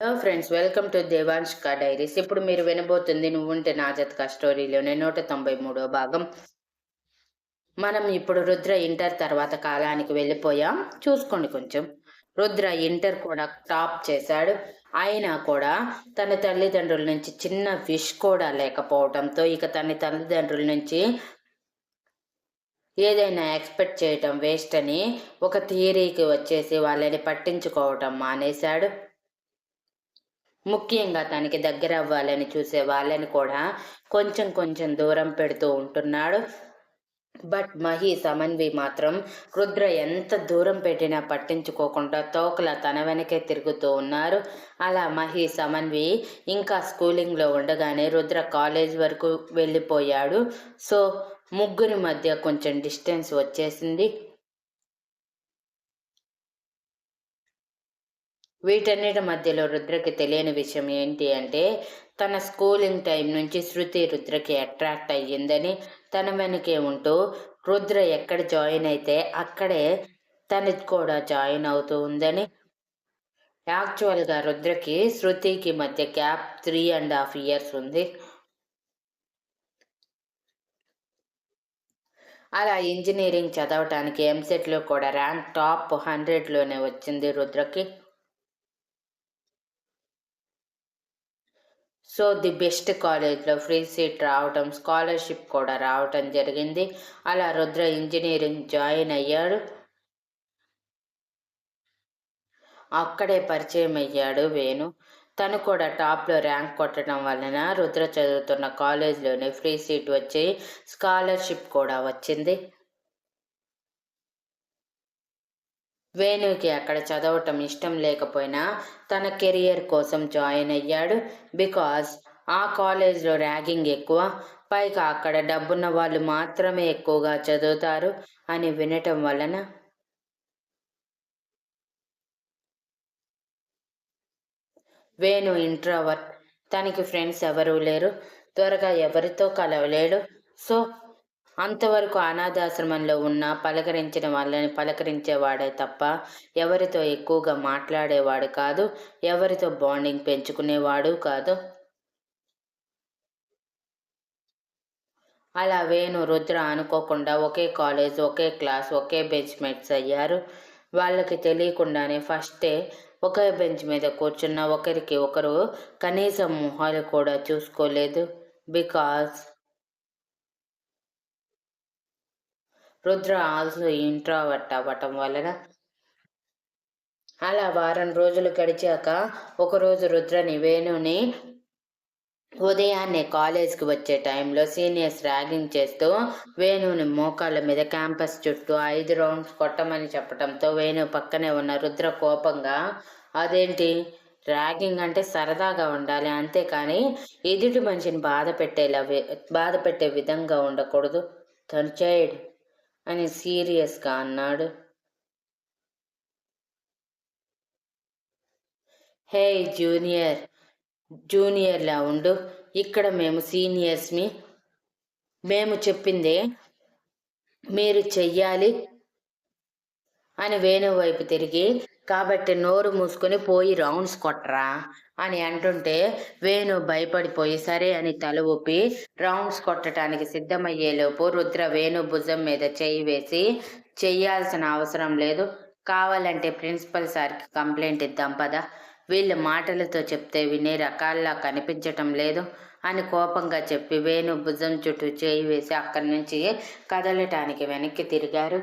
Hello friends welcome to దేవాంష్క diaries ఇప్పుడు మీరు వినబోతుంది నువ్వుంటే నా జతక స్టోరీలోనే నూట తొంభై మూడో భాగం. మనం ఇప్పుడు రుద్ర ఇంటర్ తర్వాత కాలానికి వెళ్ళిపోయాం. చూసుకోండి కొంచెం. రుద్ర ఇంటర్ కూడా టాప్ చేశాడు. అయినా కూడా తన తల్లిదండ్రుల నుంచి చిన్న విష్ కూడా లేకపోవడంతో ఇక తన తల్లిదండ్రుల నుంచి ఏదైనా ఎక్స్పెక్ట్ చేయటం వేస్ట్ అని ఒక థియరీకి వచ్చేసి వాళ్ళని పట్టించుకోవటం మానేశాడు. ముఖ్యంగా తనకి దగ్గర అవ్వాలని చూసే వాళ్ళని కూడా కొంచెం కొంచెం దూరం పెడుతూ ఉంటున్నాడు. బట్ మహి సమన్వి మాత్రం రుద్ర ఎంత దూరం పెట్టినా పట్టించుకోకుండా తోకల తన వెనకే తిరుగుతూ ఉన్నారు. అలా మహి సమన్వి ఇంకా స్కూలింగ్లో ఉండగానే రుద్ర కాలేజ్ వరకు వెళ్ళిపోయాడు. సో ముగ్గురి మధ్య కొంచెం డిస్టెన్స్ వచ్చేసింది. వీటన్నిటి మధ్యలో రుద్రకి తెలియని విషయం ఏంటి అంటే తన స్కూలింగ్ టైం నుంచి శృతి రుద్రకి అట్రాక్ట్ అయ్యిందని తన వెనకే ఉంటూ రుద్ర ఎక్కడ జాయిన్ అయితే అక్కడే తనకి కూడా జాయిన్ అవుతూ ఉందని. యాక్చువల్గా రుద్రకి శృతికి మధ్య gap three and half years ఉంది. అలా ఇంజనీరింగ్ చదవటానికి ఎంసెట్లో కూడా ర్యాంక్ టాప్ హండ్రెడ్లోనే వచ్చింది రుద్రకి. సో ది బెస్ట్ కాలేజ్లో ఫ్రీ సీట్ రావటం స్కాలర్షిప్ కూడా రావటం జరిగింది. అలా రుద్ర ఇంజనీరింగ్ జాయిన్ అయ్యాడు. అక్కడే పరిచయం అయ్యాడు వేణు. తను కూడా టాప్లో ర్యాంక్ కొట్టడం వలన రుద్ర చదువుతున్న కాలేజ్లోనే ఫ్రీ సీట్ వచ్చి స్కాలర్షిప్ కూడా వచ్చింది. వేణుకి అక్కడ చదవటం ఇష్టం లేకపోయినా తన కెరియర్ కోసం జాయిన్ అయ్యాడు. బికాస్ ఆ కాలేజ్లో ర్యాగింగ్ ఎక్కువ పైగా అక్కడ డబ్బున్న వాళ్ళు మాత్రమే ఎక్కువగా చదువుతారు అని వినటం వలన. వేణు ఇంట్రావర్ట్. తనకి ఫ్రెండ్స్ ఎవరూ లేరు. త్వరగా ఎవరితో కలవలేడు. సో అంతవరకు అనాథాశ్రమంలో ఉన్న పలకరించిన వాళ్ళని పలకరించేవాడే తప్ప ఎవరితో ఎక్కువగా మాట్లాడేవాడు కాదు ఎవరితో బాండింగ్ పెంచుకునేవాడు కాదు. అలా వేణు రుద్ర అనుకోకుండా ఒకే కాలేజ్ ఒకే క్లాస్ ఒకే బెంచ్ మేట్స్ అయ్యారు. వాళ్ళకి తెలియకుండానే ఫస్టే ఒకే బెంచ్ మీద కూర్చున్న ఒకరికి ఒకరు కనీసం మొహాలు కూడా చూసుకోలేదు. బికాస్ రుద్ర ఆల్సో ఇంట్రావర్ట్ అవ్వటం వలన అలా వారం రోజులు గడిచాక ఒకరోజు రుద్రని వేణుని ఉదయాన్నే కాలేజ్కి వచ్చే టైంలో సీనియర్స్ ర్యాగింగ్ చేస్తూ వేణుని మోకాళ్ళ మీద క్యాంపస్ చుట్టూ ఐదు రౌండ్స్ కొట్టమని చెప్పడంతో వేణు పక్కనే ఉన్న రుద్ర కోపంగా అదేంటి? ర్యాగింగ్ అంటే సరదాగా ఉండాలి అంతేకాని ఎదుటి మనిషిని బాధ పెట్టేలా బాధ పెట్టే విధంగా ఉండకూడదు. తను చేయడు. అని సీరియస్గా అన్నాడు. హే జూనియర్ జూనియర్లా ఉండు. ఇక్కడ మేము సీనియర్స్మి మేము చెప్పిందే మీరు చెయ్యాలి. అని వేణు వైపు తిరిగి కాబట్టి నోరు మూసుకొని పోయి రౌండ్స్ కొట్టరా అని అంటుంటే వేణు భయపడిపోయి సరే అని తల ఊపి రౌండ్స్ కొట్టడానికి సిద్ధమయ్యేలోపు రుద్ర వేణు భుజం మీద చేయి వేసి చెయ్యాల్సిన అవసరం లేదు. కావాలంటే ప్రిన్సిపల్ సార్కి కంప్లైంట్ ఇద్దాం పదా. వీళ్ళు మాటలతో చెప్తే వినే రకాల్లా కనిపించటం లేదు అని కోపంగా చెప్పి వేణు భుజం చుట్టూ చేయి వేసి అక్కడి నుంచి కదలటానికి వెనక్కి తిరిగారు.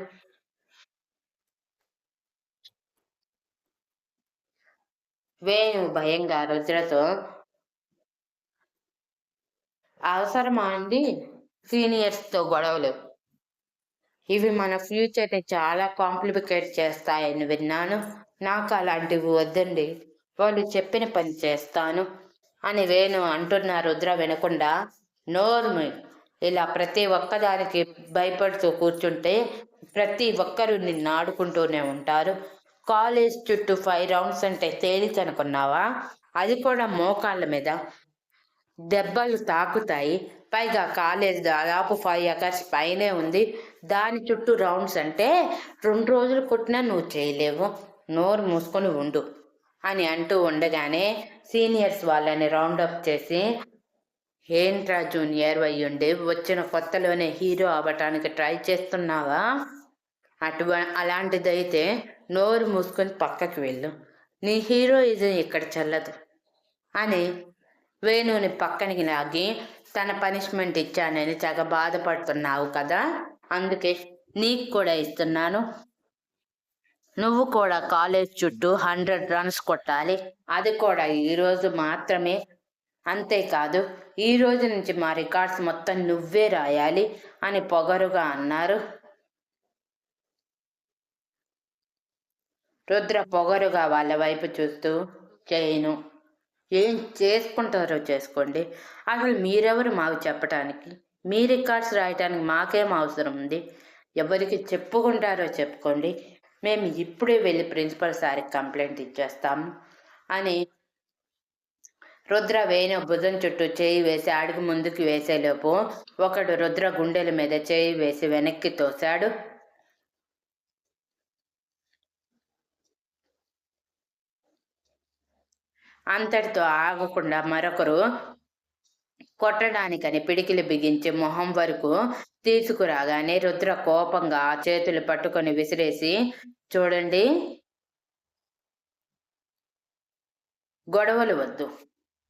వేణు భయంగా రుద్రతో అవసరమా అండి? సీనియర్స్తో గొడవలు. ఇవి మన ఫ్యూచర్ని చాలా కాంప్లికేట్ చేస్తాయని విన్నాను. నాకు అలాంటివి వద్దండి. వాళ్ళు చెప్పిన పని చేస్తాను అని వేణు అంటున్న రుద్ర వినకుండా నోర్మి. ఇలా ప్రతి ఒక్కదానికి భయపడుతూ కూర్చుంటే ప్రతి ఒక్కరు నిన్ను ఆడుకుంటూనే ఉంటారు. కాలేజ్ చుట్టూ ఫైవ్ రౌండ్స్ అంటే తేలిచనుకున్నావా అది కూడా మోకాళ్ళ మీద. దెబ్బలు తాకుతాయి. పైగా కాలేజ్ దాదాపు ఫైవ్ ఎకర్స్ పైనే ఉంది. దాని చుట్టూ రౌండ్స్ అంటే రెండు రోజులు కొట్టినా నువ్వు చేయలేవు. నోరు మూసుకొని ఉండు అని అంటూ ఉండగానే సీనియర్స్ వాళ్ళని రౌండప్ చేసి ఏంట్రా జూనియర్ అయ్యుండి వచ్చిన కొత్తలోనే హీరో అవ్వటానికి ట్రై చేస్తున్నావా? అటు అలాంటిదైతే నోరు మూసుకొని పక్కకి వెళ్ళు. నీ హీరోయిజం ఇక్కడ చల్లదు. అని వేణుని పక్కనికి లాగి తన పనిష్మెంట్ ఇచ్చానని తెగ బాధపడుతున్నావు కదా అందుకే నీకు కూడా ఇస్తున్నాను. నువ్వు కూడా కాలేజ్ చుట్టూ హండ్రెడ్ రన్స్ కొట్టాలి. అది కూడా ఈరోజు మాత్రమే. అంతేకాదు ఈ రోజు నుంచి మా రికార్డ్స్ మొత్తం నువ్వే రాయాలి అని పొగరుగా అన్నారు. రుద్ర పొగరుగా వాళ్ళ వైపు చూస్తూ చేయను ఏం చేసుకుంటారో చేసుకోండి. అసలు మీరెవరు మాకు చెప్పటానికి? మీ రికార్డ్స్ రాయటానికి మాకేం అవసరం ఉంది? ఎవరికి చెప్పుకుంటారో చెప్పుకోండి. మేము ఇప్పుడే వెళ్ళి ప్రిన్సిపల్ సార్కి కంప్లైంట్ ఇచ్చేస్తాము అని రుద్ర వేణు భుజం చుట్టూ చేయి వేసి అడుగు ముందుకు వేసేలోపు ఒకడు రుద్ర గుండెల మీద చేయి వేసి వెనక్కి తోశాడు. అంతటితో ఆగకుండా మరొకరు కొట్టడానికని పిడికిలు బిగించి మొహం వరకు తీసుకురాగానే రుద్ర కోపంగా చేతులు పట్టుకొని విసిరేసి చూడండి గొడవలు వద్దు.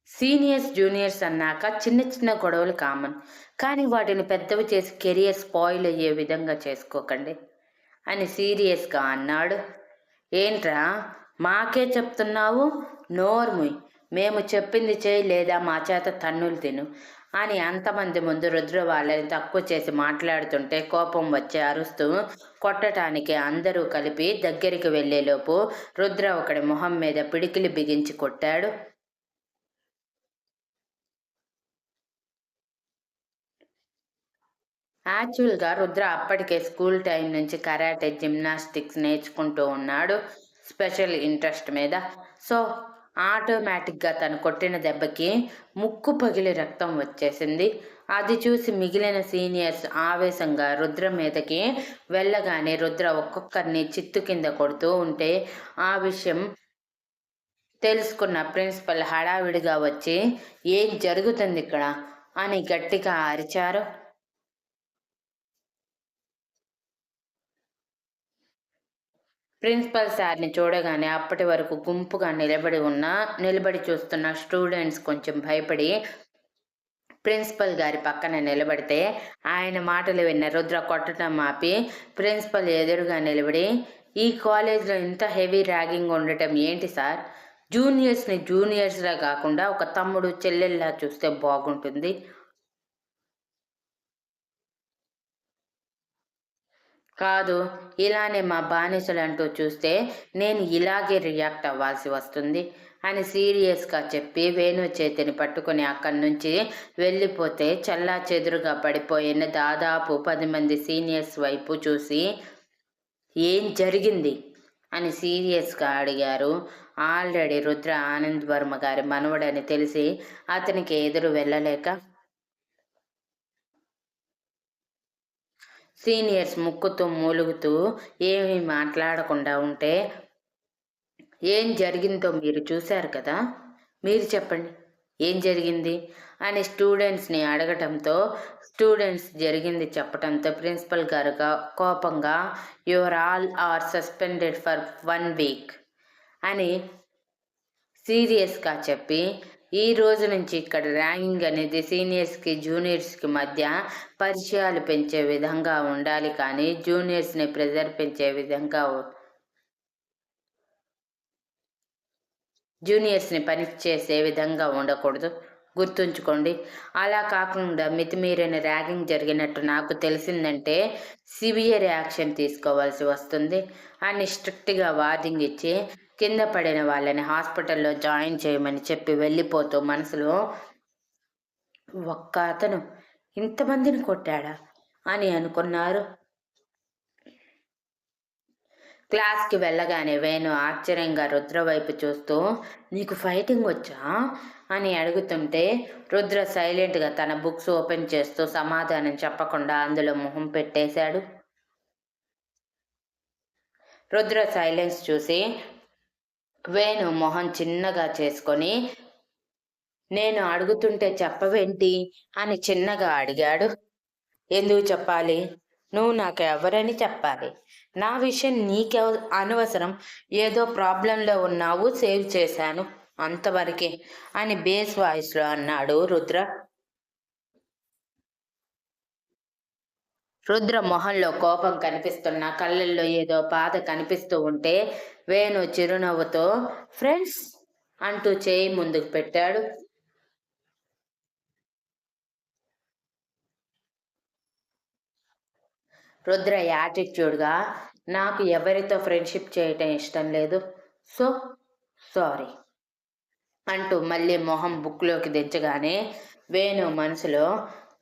సీనియర్స్ జూనియర్స్ అన్నాక చిన్న చిన్న గొడవలు కామన్. కానీ వాటిని పెద్దవి చేసి కెరియర్ స్పాయిల్ అయ్యే విధంగా చేసుకోకండి. అని సీరియస్గా అన్నాడు. ఏంట్రా మాకే చెప్తున్నావు? నోర్ముయ్. మేము చెప్పింది చేయి లేదా మా చేత తన్నులు తిను. అని అంతమంది ముందు రుద్ర వాళ్ళని తక్కువ చేసి మాట్లాడుతుంటే కోపం వచ్చి అరుస్తూ కొట్టడానికి అందరూ కలిపి దగ్గరికి వెళ్ళేలోపు రుద్ర ఒకడి మొహం మీద పిడికిలి బిగించి కొట్టాడు. యాక్చువల్గా రుద్ర అప్పటికే స్కూల్ టైం నుంచి కరాటే జిమ్నాస్టిక్స్ నేర్చుకుంటూ ఉన్నాడు. స్పెషల్ ఇంట్రెస్ట్ మీద. సో ఆటోమేటిక్గా తను కొట్టిన దెబ్బకి ముక్కు పగిలి రక్తం వచ్చేసింది. అది చూసి మిగిలిన సీనియర్స్ ఆవేశంగా రుద్ర మీదకి వెళ్ళగానే రుద్ర ఒక్కొక్కరిని చిత్తు కింద కొడుతూ ఉంటే ఆ విషయం తెలుసుకున్న ప్రిన్సిపల్ హడావిడిగా వచ్చి ఏం జరుగుతుంది ఇక్కడ అని గట్టిగా అరిచారు. ప్రిన్సిపల్ సార్ని చూడగానే అప్పటి వరకు గుంపుగా నిలబడి ఉన్న నిలబడి చూస్తున్న స్టూడెంట్స్ కొంచెం భయపడి ప్రిన్సిపల్ గారి పక్కన నిలబడితే ఆయన మాటలు విన్న రుద్ర కొట్టడం ఆపి ప్రిన్సిపల్ ఎదురుగా నిలబడి ఈ కాలేజ్లో ఇంత హెవీ ర్యాగింగ్ ఉండటం ఏంటి సార్? జూనియర్స్ని జూనియర్స్లా కాకుండా ఒక తమ్ముడు చెల్లెల్లా చూస్తే బాగుంటుంది. కాదు ఇలానే మా బానిసలు అంటూ చూస్తే నేను ఇలాగే రియాక్ట్ అవ్వాల్సి వస్తుంది అని సీరియస్గా చెప్పి వేణు చేతిని పట్టుకుని అక్కడి నుంచి వెళ్ళిపోతే చల్లా చెదురుగా పడిపోయిన దాదాపు పది మంది సీనియర్స్ వైపు చూసి ఏం జరిగింది? అని సీరియస్గా అడిగారు. ఆల్రెడీ రుద్ర ఆనంద్ వర్మ గారి మనవడని తెలిసి అతనికి ఎదురు వెళ్ళలేక సీనియర్స్ ముక్కుతూ మూలుగుతూ ఏమీ మాట్లాడకుండా ఉంటే ఏం జరిగిందో మీరు చూశారు కదా? మీరు చెప్పండి. ఏం జరిగింది? అని స్టూడెంట్స్ని అడగటంతో స్టూడెంట్స్ జరిగింది చెప్పడంతో ప్రిన్సిపల్ గారు కోపంగా your all are suspended for one week అని సీరియస్గా చెప్పి ఈ రోజు నుంచి ఇక్కడ ర్యాంకింగ్ అనేది సీనియర్స్కి జూనియర్స్కి మధ్య పరిచయాలు పెంచే విధంగా ఉండాలి. కానీ జూనియర్స్ని ప్రెజర్ పెంచే విధంగా జూనియర్స్ని పని చేసే విధంగా ఉండకూడదు. గుర్తుంచుకోండి. అలా కాకుండా మితిమీరిన ర్యాగింగ్ జరిగినట్టు నాకు తెలిసిందంటే సివియర్ యాక్షన్ తీసుకోవాల్సి వస్తుంది. అని స్ట్రిక్ట్గా వార్నింగ్ ఇచ్చి కింద పడిన వాళ్ళని హాస్పిటల్లో జాయిన్ చేయమని చెప్పి వెళ్ళిపోతూ మనసులో ఒక్క అతను ఇంతమందిని కొట్టాడా? అని అనుకున్నారు. క్లాస్కి వెళ్ళగానే వేణు ఆశ్చర్యంగా రుద్ర వైపు చూస్తూ నీకు ఫైటింగ్ వచ్చా? అని అడుగుతుంటే రుద్ర సైలెంట్గా తన బుక్స్ ఓపెన్ చేస్తూ సమాధానం చెప్పకుండా అందులో మొహం పెట్టేశాడు. రుద్ర సైలెన్స్ చూసి వేణు మొహం చిన్నగా చేసుకొని నేను అడుగుతుంటే చెప్పవేంటి? అని చిన్నగా అడిగాడు. ఎందుకు చెప్పాలి? నువ్వు నాకు ఎవరని చెప్పాలి. నా విషయం నీకెవ అనవసరం. ఏదో ప్రాబ్లంలో ఉన్నావు సేవ్ చేశాను అంతవరకే అని బేస్ వాయిస్లో అన్నాడు రుద్ర. రుద్ర మొహంలో కోపం కనిపిస్తున్న కళ్ళల్లో ఏదో బాధ కనిపిస్తూ ఉంటే వేణు చిరునవ్వుతో ఫ్రెండ్స్ అంటూ చేయి ముందుకు పెట్టాడు. రుద్ర యాటిట్యూడ్గా నాకు ఎవరితో ఫ్రెండ్షిప్ చేయటం ఇష్టం లేదు. సో సారీ అంటూ మళ్ళీ మొహం బుక్లోకి దించగానే వేణు మనసులో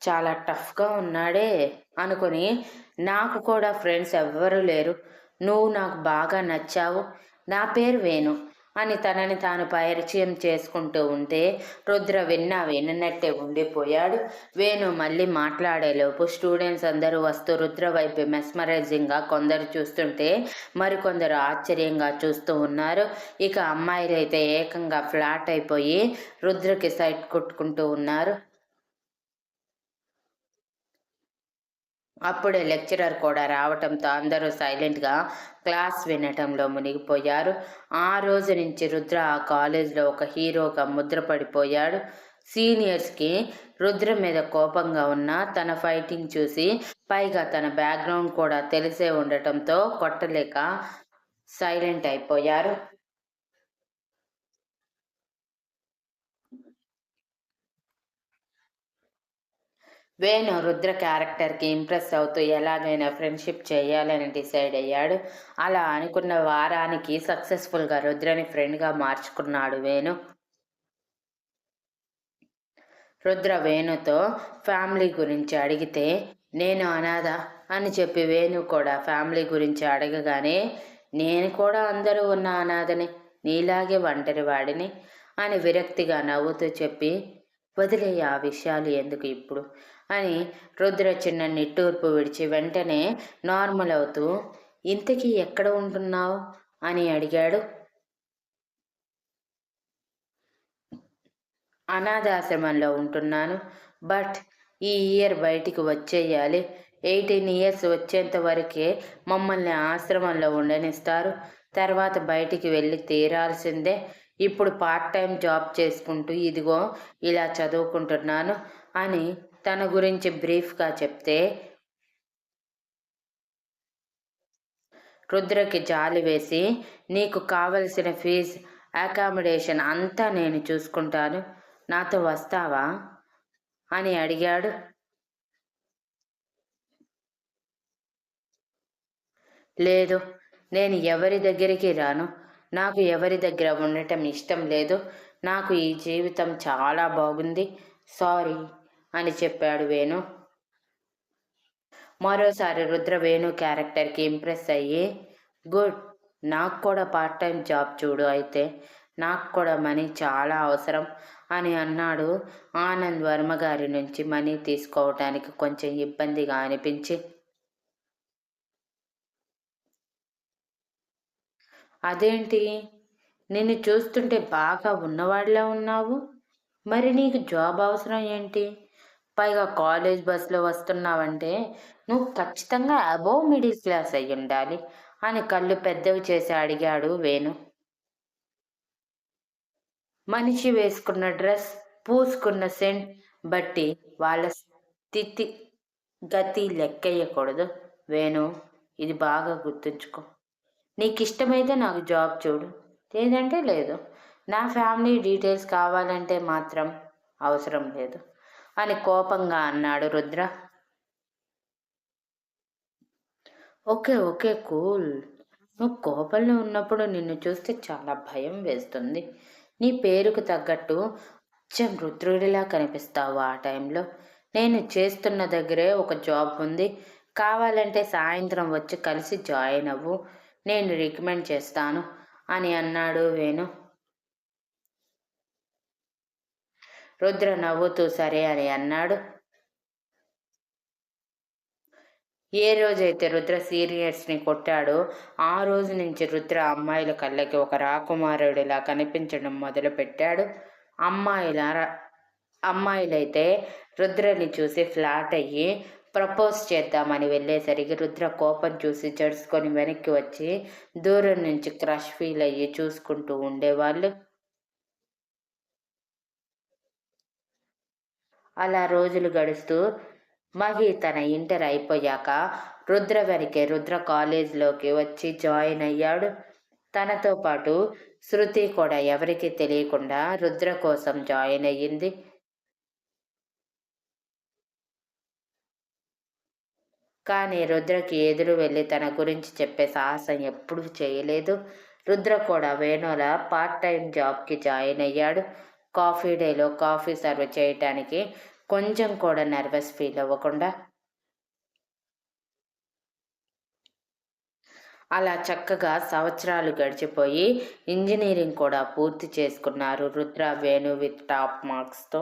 చాలా టఫ్గా ఉన్నాడే. అనుకుని నాకు కూడా ఫ్రెండ్స్ ఎవ్వరూ లేరు. నువ్వు నాకు బాగా నచ్చావు. నా పేరు వేణు అని తనని తాను పరిచయం చేసుకుంటూ ఉంటే రుద్ర విన్నా విన్నట్టే ఉండిపోయాడు. వేణు మళ్ళీ మాట్లాడేలోపు స్టూడెంట్స్ అందరూ వస్తూ రుద్ర వైపు మెస్మరైజింగ్గా కొందరు చూస్తుంటే మరికొందరు ఆశ్చర్యంగా చూస్తూ ఉన్నారు. ఇక అమ్మాయిలు అయితే ఏకంగా ఫ్లాట్ అయిపోయి రుద్రకి సైట్ కొట్టుకుంటూ ఉన్నారు. అప్పుడే లెక్చరర్ కూడా రావటంతో అందరూ సైలెంట్గా క్లాస్ వినటంలో మునిగిపోయారు. ఆ రోజు నుంచి రుద్ర ఆ కాలేజ్లో ఒక హీరోగా ముద్రపడిపోయాడు సీనియర్స్కి రుద్ర మీద కోపంగా ఉన్న తన ఫైటింగ్ చూసి పైగా తన బ్యాక్గ్రౌండ్ కూడా తెలిసే ఉండటంతో కొట్టలేక సైలెంట్ అయిపోయారు. వేణు రుద్ర క్యారెక్టర్కి ఇంప్రెస్ అవుతూ ఎలాగైనా ఫ్రెండ్షిప్ చేయాలని డిసైడ్ అయ్యాడు. అలా అనుకున్న వారానికి సక్సెస్ఫుల్గా రుద్రని ఫ్రెండ్గా మార్చుకున్నాడు వేణు. రుద్ర వేణుతో ఫ్యామిలీ గురించి అడిగితే నేను అనాథ అని చెప్పి వేణు కూడా ఫ్యామిలీ గురించి అడగగానే నేను కూడా అందరూ ఉన్న అనాథని నీలాగే ఒంటరి వాడిని అని విరక్తిగా నవ్వుతూ చెప్పి వదిలే ఆ విషయాలు ఎందుకు ఇప్పుడు? అని రుద్ర చిన్న నిట్టూర్పు విడిచి వెంటనే నార్మల్ అవుతూ ఇంతకీ ఎక్కడ ఉంటున్నావు? అని అడిగాడు. అనాథాశ్రమంలో ఉంటున్నాను బట్ ఈ ఇయర్ బయటికి వచ్చేయాలి. ఎయిటీన్ ఇయర్స్ వచ్చేంత వరకే మమ్మల్ని ఆశ్రమంలో ఉండనిస్తారు. తర్వాత బయటికి వెళ్ళి తీరాల్సిందే. ఇప్పుడు పార్ట్ టైం జాబ్ చేసుకుంటూ ఇదిగో ఇలా చదువుకుంటున్నాను అని తన గురించి బ్రీఫ్గా చెప్తే రుద్రకి జాలి వేసి నీకు కావలసిన ఫీజ్ అకామిడేషన్ అంతా నేను చూసుకుంటాను. నాతో వస్తావా? అని అడిగాడు. లేదు నేను ఎవరి దగ్గరికి రాను. నాకు ఎవరి దగ్గర ఉండటం ఇష్టం లేదు. నాకు ఈ జీవితం చాలా బాగుంది. సారీ అని చెప్పాడు వేణు. మరోసారి రుద్ర వేణు క్యారెక్టర్కి ఇంప్రెస్ అయ్యి గుడ్ నాకు కూడా పార్ట్ టైం జాబ్ చూడు అయితే నాకు కూడా మనీ చాలా అవసరం అని అన్నాడు ఆనంద్ వర్మ గారి నుంచి మనీ తీసుకోవటానికి కొంచెం ఇబ్బందిగా అనిపించి. అదేంటి? నిన్ను చూస్తుంటే బాగా ఉన్నవాడిలా ఉన్నావు. మరి నీకు జాబ్ అవసరం ఏంటి? పైగా కాలేజ్ బస్సులో వస్తున్నావంటే నువ్వు ఖచ్చితంగా అబోవ్ మిడిల్ క్లాస్ అయి ఉండాలి అని కళ్ళు పెద్దవి చేసి అడిగాడు వేణు. మనిషి వేసుకున్న డ్రెస్ పూసుకున్న సెంట్ బట్టి వాళ్ళ స్థితి గతి లెక్కయ్యకూడదు. వేణు ఇది బాగా గుర్తుంచుకో. నీకు ఇష్టమైతే నాకు జాబ్ చూడు. లేదంటే లేదు. నా ఫ్యామిలీ డీటెయిల్స్ కావాలంటే మాత్రం అవసరం లేదు. అని కోపంగా అన్నాడు రుద్ర. Okay okay cool. నువ్వు కోపంలో ఉన్నప్పుడు నిన్ను చూస్తే చాలా భయం వేస్తుంది. నీ పేరుకు తగ్గట్టు అచ్చం రుద్రుడిలా కనిపిస్తావు ఆ టైంలో. నేను చేస్తున్న దగ్గరే ఒక జాబ్ ఉంది. కావాలంటే సాయంత్రం వచ్చి కలిసి జాయిన్ అవ్వు. నేను రికమెండ్ చేస్తాను అని అన్నాడు వేణు. రుద్ర నవ్వుతూ సరే అని అన్నాడు. ఏ రోజైతే రుద్ర సీనియర్స్ని కొట్టాడో ఆ రోజు నుంచి రుద్ర అమ్మాయిల కళ్ళకి ఒక రాకుమారుడిలా కనిపించడం మొదలుపెట్టాడు. అమ్మాయిల అమ్మాయిలైతే రుద్రని చూసి ఫ్లాట్ అయ్యి ప్రపోజ్ చేద్దామని వెళ్ళేసరికి రుద్ర కోపం చూసి జడుచుకొని వెనక్కి వచ్చి దూరం నుంచి క్రష్ ఫీల్ అయ్యి చూసుకుంటూ ఉండేవాళ్ళు. అలా రోజులు గడుస్తూ మహి తన ఇంటర్ అయిపోయాక రుద్ర వెనకే రుద్ర కాలేజ్లోకి వచ్చి జాయిన్ అయ్యాడు. తనతో పాటు శృతి కూడా ఎవరికీ తెలియకుండా రుద్ర కోసం జాయిన్ అయ్యింది. కానీ రుద్రకి ఎదురు వెళ్ళి తన గురించి చెప్పే సాహసం ఎప్పుడూ చేయలేదు. రుద్ర కూడా వేణుల పార్ట్ టైం జాబ్కి జాయిన్ అయ్యాడు. కాఫీ డేలో కాఫీ సర్వ్ చేయటానికి కొంచెం కూడా నర్వస్ ఫీల్ అవ్వకుండా. అలా చక్కగా సంవత్సరాలు గడిచిపోయి ఇంజనీరింగ్ కూడా పూర్తి చేసుకున్నారు రుద్ర వేణు విత్ టాప్ మార్క్స్తో